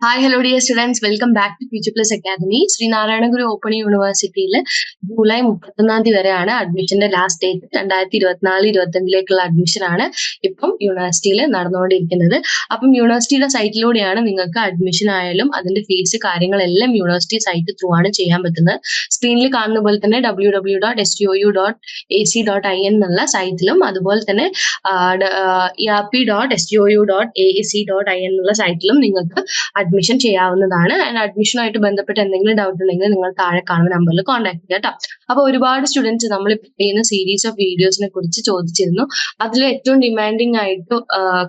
Hi hello dear students welcome back to future plus academy Sreenarayana Guru open യൂണിവേഴ്സിറ്റിയിൽ July മുപ്പത്തൊന്നാം തീയതി വരെയാണ് അഡ്മിഷന്റെ last date രണ്ടായിരത്തി ഇരുപത്തിനാല് ഇരുപത്തഞ്ചിലേക്കുള്ള അഡ്മിഷൻ ആണ് ഇപ്പം യൂണിവേഴ്സിറ്റിയിൽ നടന്നുകൊണ്ടിരിക്കുന്നത്. അപ്പം യൂണിവേഴ്സിറ്റിയുടെ സൈറ്റിലൂടെയാണ് നിങ്ങൾക്ക് അഡ്മിഷൻ ആയാലും അതിന്റെ ഫീസ് കാര്യങ്ങളെല്ലാം യൂണിവേഴ്സിറ്റി സൈറ്റ് ത്രൂ ആണ് ചെയ്യാൻ പറ്റുന്നത്. സ്ക്രീനിൽ കാണുന്ന പോലെ തന്നെ W W dot S T O U dot A C dot I N എന്നുള്ള സൈറ്റിലും അതുപോലെ തന്നെ E R P dot S T O U dot A C dot I N എന്നുള്ള സൈറ്റിലും നിങ്ങൾക്ക് അഡ്മിഷൻ ചെയ്യാവുന്നതാണ്. ആൻഡ് അഡ്മിഷനുമായിട്ട് ബന്ധപ്പെട്ട് എന്തെങ്കിലും ഡൗട്ട് ഉണ്ടെങ്കിൽ നിങ്ങൾ താഴെ കാണുന്ന നമ്പറിൽ കോൺടാക്ട് ചെയ്യുക കേട്ടോ അപ്പൊ ഒരുപാട് സ്റ്റുഡൻസ് നമ്മൾ ചെയ്യുന്ന സീരീസ് ഓഫ് വീഡിയോസിനെ കുറിച്ച് ചോദിച്ചിരുന്നു. അതിൽ ഏറ്റവും ഡിമാൻഡിങ് ആയിട്ട്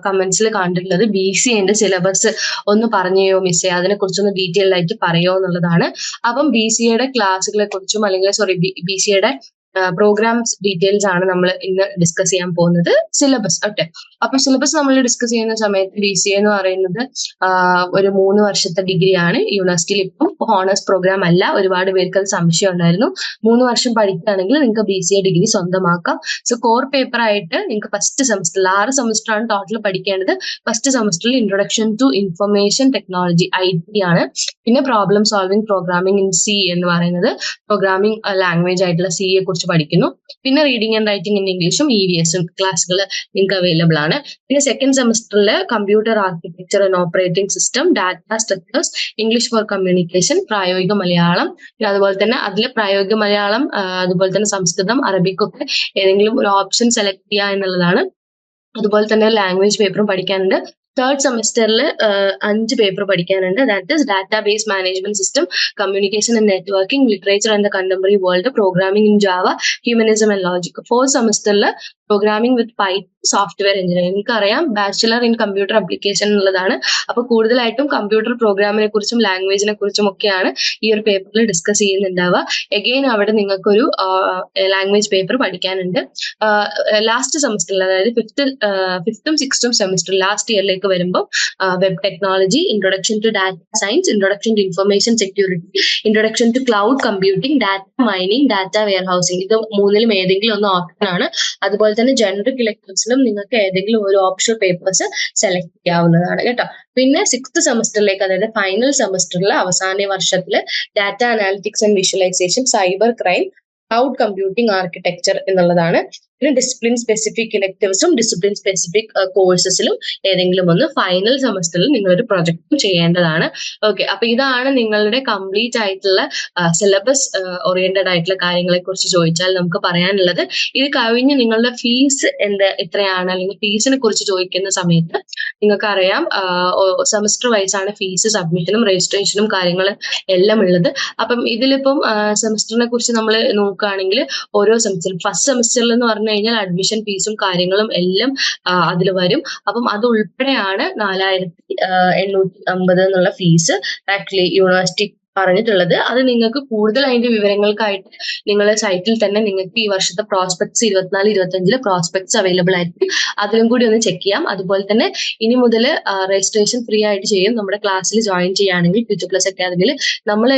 കമന്റ്സിൽ കണ്ടിട്ടുള്ളത് ബി സി എന്റെ സിലബസ് ഒന്ന് പറഞ്ഞയോ മിസ്സേ അതിനെ കുറിച്ചൊന്ന് ഡീറ്റെയിൽഡ് ആയിട്ട് പറയോ എന്നുള്ളതാണ്. അപ്പം ബി സി എയുടെ ക്ലാസ്സുകളെ കുറിച്ചും അല്ലെങ്കിൽ സോറി ബി സി എയുടെ പ്രോഗ്രാംസ് ഡീറ്റെയിൽസ് ആണ് നമ്മൾ ഇന്ന് ഡിസ്കസ് ചെയ്യാൻ പോകുന്നത്. സിലബസ് ഓക്കെ അപ്പൊ സിലബസ് നമ്മൾ ഡിസ്കസ് ചെയ്യുന്ന സമയത്ത് ബി സി എന്ന് പറയുന്നത് ഒരു മൂന്ന് വർഷത്തെ ഡിഗ്രി ആണ്. യൂണിവേഴ്സിറ്റിയിൽ ഇപ്പം ഹോണേഴ്സ് പ്രോഗ്രാം അല്ല. ഒരുപാട് പേർക്ക് അത് സംശയം ഉണ്ടായിരുന്നു. മൂന്ന് വർഷം പഠിക്കുകയാണെങ്കിൽ നിങ്ങൾക്ക് ബി സി എ ഡിഗ്രി സ്വന്തമാക്കാം. സോ കോർ പേപ്പർ ആയിട്ട് നിങ്ങൾക്ക് ഫസ്റ്റ് സെമസ്റ്ററിൽ ആറ് സെമസ്റ്റർ ആണ് ടോട്ടൽ പഠിക്കേണ്ടത്. ഫസ്റ്റ് സെമസ്റ്ററിൽ introduction to information technology I T ആണ്. പിന്നെ problem solving programming in C എന്ന് പറയുന്നത്. പ്രോഗ്രാമിംഗ് ലാംഗ്വേജ് ആയിട്ടുള്ള സി യെ കുറിച്ച് പഠിക്കുന്നു. പിന്നെ റീഡിംഗ് ആൻഡ് റൈറ്റിംഗ് ഇൻ ഇംഗ്ലീഷും ഇ വി എസും ക്ലാസ്സുകൾ നിങ്ങൾക്ക് അവൈലബിൾ ആണ്. പിന്നെ സെക്കൻഡ് സെമസ്റ്ററിൽ computer architecture and operating system data structures English for communication പ്രായോഗിക മലയാളം പിന്നെ അതുപോലെ തന്നെ അതിൽ പ്രായോഗിക മലയാളം അതുപോലെ തന്നെ സംസ്കൃതം അറബിക്കൊക്കെ ഏതെങ്കിലും ഒരു ഓപ്ഷൻ സെലക്ട് ചെയ്യുക എന്നുള്ളതാണ്. അതുപോലെ തന്നെ ലാംഗ്വേജ് പേപ്പറും പഠിക്കാനുണ്ട്. തേർഡ് സെമസ്റ്ററിൽ അഞ്ച് പേപ്പർ പഠിക്കാനുണ്ട്. That is database management system communication and networking literature and the contemporary world programming in Java humanism and logic fourth സെമസ്റ്ററിൽ programming with Py software engineering എനിക്കറിയാം ബാച്ചിലർ ഇൻ കമ്പ്യൂട്ടർ അപ്ലിക്കേഷൻ എന്നുള്ളതാണ് അപ്പൊ കൂടുതലായിട്ടും computer പ്രോഗ്രാമിനെ കുറിച്ചും ലാംഗ്വേജിനെ കുറിച്ചും ഒക്കെയാണ് ഈ ഒരു പേപ്പറിൽ ഡിസ്കസ് ചെയ്യുന്നുണ്ടാവുക. എഗെയിൻ അവിടെ നിങ്ങൾക്കൊരു ലാംഗ്വേജ് പേപ്പർ പഠിക്കാനുണ്ട്. ലാസ്റ്റ് സെമസ്റ്ററിൽ അതായത് ഫിഫ്ത്ത് ഫിഫ്ത്തും സിക്സ്തും സെമസ്റ്റർ ലാസ്റ്റ് ഇയറിലേക്ക് വരുമ്പോൾ web technology introduction to data science introduction to information security introduction to cloud computing data mining data warehousing ഇത് മൂന്നിലും ഏതെങ്കിലും ഒന്ന് ഓപ്ഷൻ ആണ്. അതുപോലെ തന്നെ ജനറിക് ഇലക്ട്രിക്സിലും നിങ്ങൾക്ക് ഏതെങ്കിലും ഒരു ഓപ്ഷൻ പേപ്പേഴ്സ് സെലക്ട് ചെയ്യാവുന്നതാണ് കേട്ടോ. പിന്നെ സിക്സ് സെമസ്റ്ററിലേക്ക് അതായത് ഫൈനൽ സെമസ്റ്ററിൽ അവസാന വർഷത്തിൽ data analytics and visualisation cyber crime cloud computing architecture എന്നുള്ളതാണ്. പിന്നെ ഡിസിപ്ലിൻ സ്പെസിഫിക് ഇലക്ടീവ്സും ഡിസിപ്ലിൻ സ്പെസിഫിക് കോഴ്സസിലും ഏതെങ്കിലും ഒന്ന് ഫൈനൽ സെമസ്റ്ററിൽ നിങ്ങൾ ഒരു പ്രൊജക്റ്റും ചെയ്യേണ്ടതാണ്. ഓക്കെ അപ്പൊ ഇതാണ് നിങ്ങളുടെ കംപ്ലീറ്റ് ആയിട്ടുള്ള സിലബസ് ഓറിയന്റഡ് ആയിട്ടുള്ള കാര്യങ്ങളെ കുറിച്ച് ചോദിച്ചാൽ നമുക്ക് പറയാനുള്ളത്. ഇത് കഴിഞ്ഞ് നിങ്ങളുടെ ഫീസ് എന്ത് എത്രയാണ്? അല്ലെങ്കിൽ ഫീസിനെ കുറിച്ച് ചോദിക്കുന്ന സമയത്ത് നിങ്ങൾക്കറിയാം സെമസ്റ്റർ വൈസ് ആണ് ഫീസ് സബ്മിഷനും രജിസ്ട്രേഷനും കാര്യങ്ങളും എല്ലാം ഉള്ളത്. അപ്പം ഇതിലിപ്പം സെമസ്റ്ററിനെ കുറിച്ച് നമ്മൾ നോക്കുകയാണെങ്കിൽ ഓരോ സെമസ്റ്റർ ഫസ്റ്റ് സെമസ്റ്ററിൽ എന്ന് പറഞ്ഞു കഴിഞ്ഞാൽ അഡ്മിഷൻ ഫീസും കാര്യങ്ങളും എല്ലാം അതിൽ വരും. അപ്പം അത് ഉൾപ്പെടെയാണ് നാലായിരത്തി എണ്ണൂറ്റി അമ്പത് എന്നുള്ള ഫീസ് ആക്ച്വലി യൂണിവേഴ്സിറ്റി പറഞ്ഞിട്ടുള്ളത്. അത് നിങ്ങൾക്ക് കൂടുതൽ അതിന്റെ വിവരങ്ങൾക്കായിട്ട് നിങ്ങളുടെ സൈറ്റിൽ തന്നെ നിങ്ങൾക്ക് ഈ വർഷത്തെ പ്രോസ്പെക്ട്സ് ഇരുപത്തിനാല് ഇരുപത്തഞ്ചിൽ പ്രോസ്പെക്ട്സ് അവൈലബിൾ ആയിരിക്കും. അതിലും കൂടി ഒന്ന് ചെക്ക് ചെയ്യാം. അതുപോലെ തന്നെ ഇനി മുതൽ രജിസ്ട്രേഷൻ ഫ്രീ ആയിട്ട് ചെയ്യും. നമ്മുടെ ക്ലാസ്സിൽ ജോയിൻ ചെയ്യുകയാണെങ്കിൽ ഫ്യൂച്ചർ പ്ലസ് അക്കാദമിയിൽ നമ്മൾ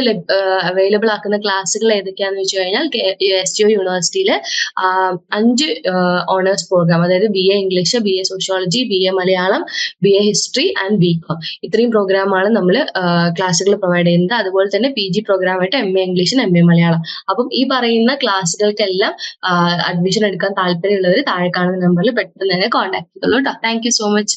അവൈലബിൾ ആക്കുന്ന ക്ലാസ്സുകൾ ഏതൊക്കെയാണെന്ന് വെച്ച് കഴിഞ്ഞാൽ എസ് ടി ഒ യൂണിവേഴ്സിറ്റിയിലെ അഞ്ച് ഓണേഴ്സ് പ്രോഗ്രാം അതായത് B A English B A sociology B A Malayalam B A history and B com ഇത്രയും പ്രോഗ്രാമാണ് നമ്മൾ ക്ലാസ്സുകൾ പ്രൊവൈഡ് ചെയ്യുന്നത്. അതുപോലെ തന്നെ പി ജി പ്രോഗ്രാമായിട്ട് എം എ ഇംഗ്ലീഷും എം എ മലയാളം. അപ്പം ഈ പറയുന്ന ക്ലാസ്സുകൾക്കെല്ലാം അഡ്മിഷൻ എടുക്കാൻ താല്പര്യമുള്ളവർ താഴെ കാണുന്ന നമ്പറിൽ പെട്ടെന്ന് തന്നെ കോൺടാക്ട് ചെയ്തോളൂ കേട്ടോ താങ്ക് യു സോ മച്ച്